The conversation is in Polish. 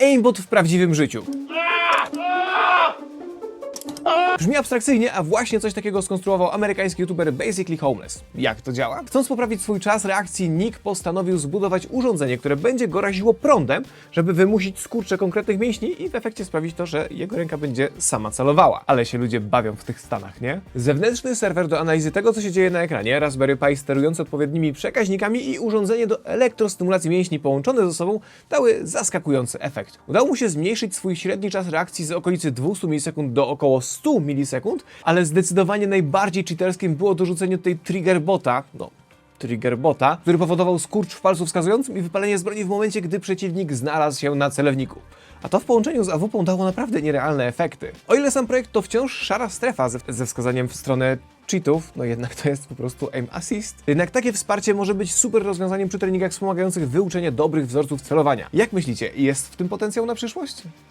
aimbot w prawdziwym życiu. Brzmi abstrakcyjnie, a właśnie coś takiego skonstruował amerykański youtuber Basically Homeless. Jak to działa? Chcąc poprawić swój czas reakcji, Nick postanowił zbudować urządzenie, które będzie go raziło prądem, żeby wymusić skurcze konkretnych mięśni i w efekcie sprawić to, że jego ręka będzie sama celowała. Ale się ludzie bawią w tych stanach, nie? Zewnętrzny serwer do analizy tego, co się dzieje na ekranie, Raspberry Pi sterujący odpowiednimi przekaźnikami i urządzenie do elektrostymulacji mięśni połączone ze sobą dały zaskakujący efekt. Udało mu się zmniejszyć swój średni czas reakcji z okolicy 200 milisekund do około 100 milisekund, ale zdecydowanie najbardziej cheaterskim było dorzucenie tutaj trigger bota, no trigger bota, który powodował skurcz w palcu wskazującym i wypalenie z broni w momencie, gdy przeciwnik znalazł się na celowniku. A to w połączeniu z AWP dało naprawdę nierealne efekty. O ile sam projekt to wciąż szara strefa ze, ze wskazaniem w stronę cheatów, no jednak to jest po prostu aim assist. Jednak takie wsparcie może być super rozwiązaniem przy treningach wspomagających wyuczenie dobrych wzorców celowania. Jak myślicie, jest w tym potencjał na przyszłość?